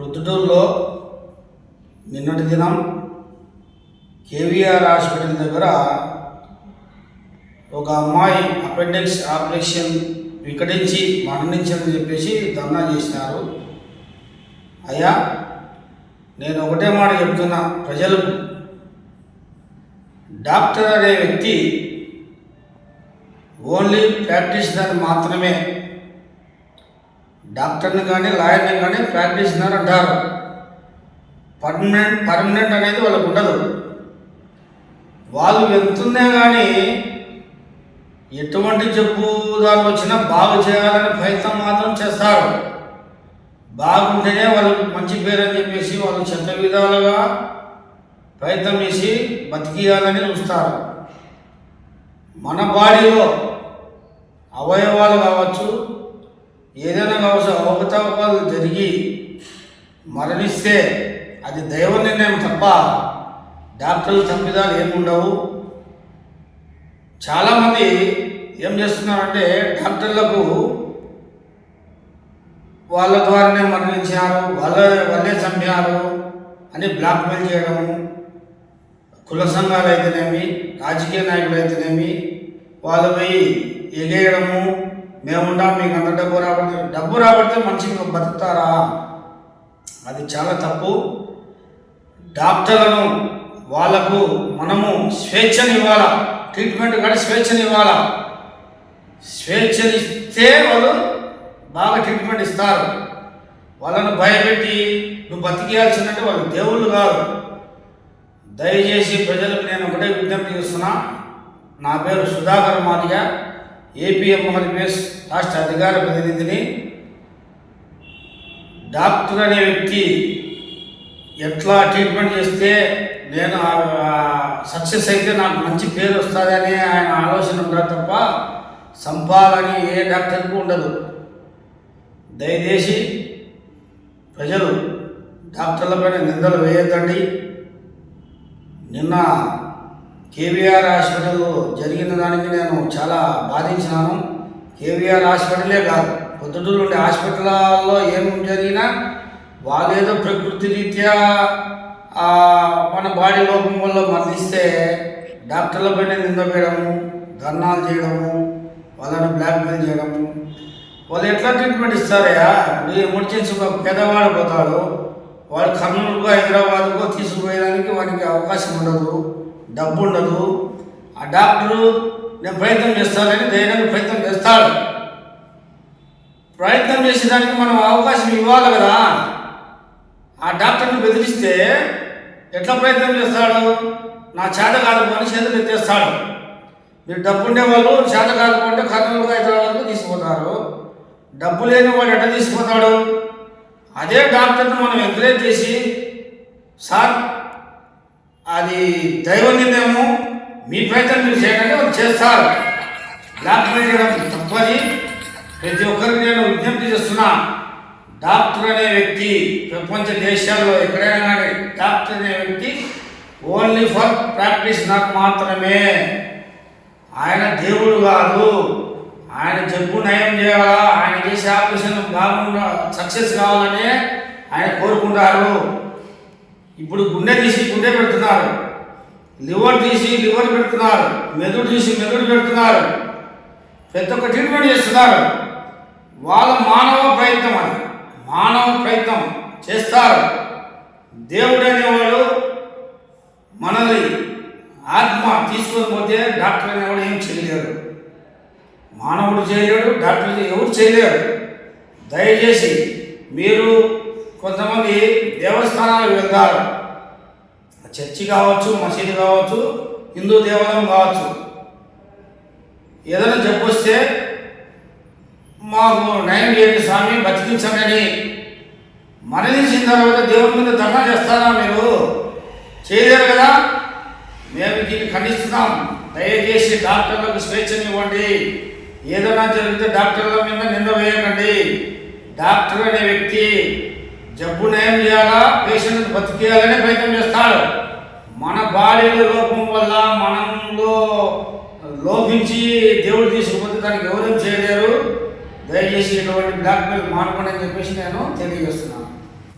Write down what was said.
ప్రొద్దుటూరులో నిన్నటి దినం కేవీఆర్ హాస్పిటల్ దగ్గర ఒక అమ్మాయి అపెండిక్స్ ఆపరేషన్ వికటించి మరణించని చెప్పేసి ధర్నా చేసినారు అయ్యా నేను ఒకటే మాట చెప్తున్నా. ప్రజలకు డాక్టర్ అనే వ్యక్తి ఓన్లీ ప్రాక్టీషనర్ మాత్రమే డాక్టర్ని కానీ లాయర్ని కానీ ప్రాక్టీషనర్ అంటారు. పర్మనెంట్ పర్మనెంట్ అనేది వాళ్ళకు ఉండదు. వాళ్ళు వెళ్తుందే కానీ ఎటువంటి జబ్బు దాని వచ్చినా బాగు చేయాలని ప్రయత్నం మాత్రం చేస్తారు. బాగుంటేనే వాళ్ళకి మంచి పేరు అని చెప్పేసి వాళ్ళు చెత్త విధాలుగా ప్రయత్నం చేసి బతికియాలని చూస్తారు. మన బాడీలో అవయవాలు కావచ్చు ఏదైనా కావచ్చు అవకతవకలు జరిగి మరణిస్తే అది దైవ నిర్ణయం తప్ప డాక్టర్లు తప్పిదాలు ఏముండవు చాలామంది ఏం చేస్తున్నారంటే డాక్టర్లకు వాళ్ళ ద్వారానే మరణించారు వాళ్ళ వాళ్ళే చంపారు అని బ్లాక్మెయిల్ చేయడము కుల సంఘాలు అయితేనేమి రాజకీయ నాయకులు అయితేనేమి వాళ్ళు పోయి ఎగేయడము మేముంటాం మీకు అంత డబ్బు రాబడితే డబ్బు రాబడితే మనిషికి బతుకుతారా? అది చాలా తప్పు. డాక్టర్లను వాళ్ళకు మనము స్వేచ్ఛని ఇవ్వాలా? ట్రీట్మెంట్ కానీ స్వేచ్ఛని ఇవ్వాలా? స్వేచ్ఛనిస్తే వాళ్ళు బాగా ట్రీట్మెంట్ ఇస్తారు. వాళ్ళను భయపెట్టి నువ్వు బతికేయాల్సిందంటే వాళ్ళు దేవుళ్ళు కాదు. దయచేసి ప్రజలకు నేను ఒకటే విజ్ఞప్తి చేస్తున్నా. నా పేరు సుధాకర్ మాదిగా. ఏపీఎం ఆర్పిఎస్ రాష్ట్ర అధికార ప్రతినిధిని డాక్టర్ అనే వ్యక్తి ఎట్లా ట్రీట్మెంట్ చేస్తే నేను సక్సెస్ అయితే నాకు మంచి పేరు వస్తుందని ఆయన ఆలోచన ఉండదు తప్ప సంపాదని ఏ డాక్టర్కు ఉండదు. దయచేసి ప్రజలు డాక్టర్లపైన నిందలు వేయద్దండి. నిన్న కేవీఆర్ హాస్పిటల్ జరిగిన దానికి నేను చాలా బాధించినాను. కేవీఆర్ హాస్పిటలే కాదు పొద్దుటూరు ఉండే హాస్పిటల్లో ఏం జరిగినా వాళ్ళేదో ప్రకృతి రీత్యా మన బాడీ లోపం వల్ల మరణిస్తే డాక్టర్లపైన నింద వేయడము ధర్నాలు చేయడము వాళ్ళని బ్లాక్మెయిల్ చేయడము. వాళ్ళు ఎట్లా ట్రీట్మెంట్ ఇస్తారయ్యా? ఇప్పుడు ఎమర్జెన్సీ ఒక పేదవాడు పోతాడు వాడు కర్నూలుకో హైదరాబాద్కో తీసుకుపోయడానికి వానికి అవకాశం ఉండదు. డబ్బు ఉండదు ఆ డాక్టరు నేను ప్రయత్నం చేస్తానని ధైర్యంగా ప్రయత్నం చేస్తాడు ప్రయత్నం చేసేదానికి మనం అవకాశం ఇవ్వాలి కదా. ఆ డాక్టర్ని బెదిరిస్తే ఎట్లా ప్రయత్నం చేస్తాడు? నా చేత కాకపోతే చేతులు ఎత్తేస్తాడు. మీరు డబ్బు ఉండేవాళ్ళు చేత కాకపోతే కర్నూలు హైదరాబాద్కు తీసుకుపోతారు. డబ్బు లేని వాడు ఎట్లా తీసుకుపోతాడు? అదే డాక్టర్ని మనం ఎంకరేజ్ చేసి సార్ అది దైవ నిర్ణయము మీ ప్రయత్నం మీరు చేయకండి వాళ్ళు చేస్తారు. డాక్టర్ చేయడం తప్పని ప్రతి ఒక్కరికి నేను విజ్ఞప్తి చేస్తున్నా డాక్టర్ అనే వ్యక్తి ప్రపంచ దేశాల్లో ఎక్కడైనా కానీ డాక్టర్ అనే వ్యక్తి ఓన్లీ ఫర్ ప్రాక్టీషనర్ మాత్రమే. ఆయన దేవుడు కాదు. ఆయన జబ్బు నయం చేయాలా? ఆయన చేసే ఆపరేషన్ బాగుండా సక్సెస్ కావాలని ఆయన కోరుకుంటారు. ఇప్పుడు గుండె తీసి గుండె పెడుతున్నారు. లివర్ తీసి లివర్ పెడుతున్నారు. మెదడు తీసి మెదడు పెడుతున్నారు. ప్రతి ఒక్క ట్రీట్మెంట్ చేస్తున్నారు. వాళ్ళ మానవ ప్రయత్నం అది. మానవ ప్రయత్నం చేస్తారు. దేవుడు అనేవాడు మనల్ని ఆత్మ తీసుకొని పోతే డాక్టర్ అనేవాడు ఏం చేయలేరు మానవుడు చేయలేడు డాక్టర్ ఎవరు చేయలేరు. దయచేసి మీరు కొంతమంది దేవస్థానాలకు వెళ్తారు. చర్చి కావచ్చు మసీదు కావచ్చు హిందూ దేవాలయం కావచ్చు. ఏదైనా చెప్పొస్తే మాకు నయం చేయండి స్వామి బతికించండి మరణించిన తర్వాత దేవుడి మీద ధర్నా చేస్తారా మీరు? చేయలేరు కదా? మేము దీన్ని ఖండిస్తున్నాం. దయచేసి డాక్టర్లకు స్వేచ్ఛనివ్వండి ఏదైనా జరిగితే డాక్టర్ల మీద నింద వేయకండి. డాక్టర్ అనే వ్యక్తి జబ్బు నయం చేయాలా? పేషెంట్ బతికేయాలనే ప్రయత్నం చేస్తాడు. మన బాడీలో లోపం వల్ల మనంలో లోపించి దేవుడు తీసుకుపోతే దానికి ఎవరేం చేయలేరు? దయచేసి ఇటువంటి బ్లాక్మెయిల్ మానుకోండి అని చెప్పేసి నేను తెలియజేస్తున్నాను.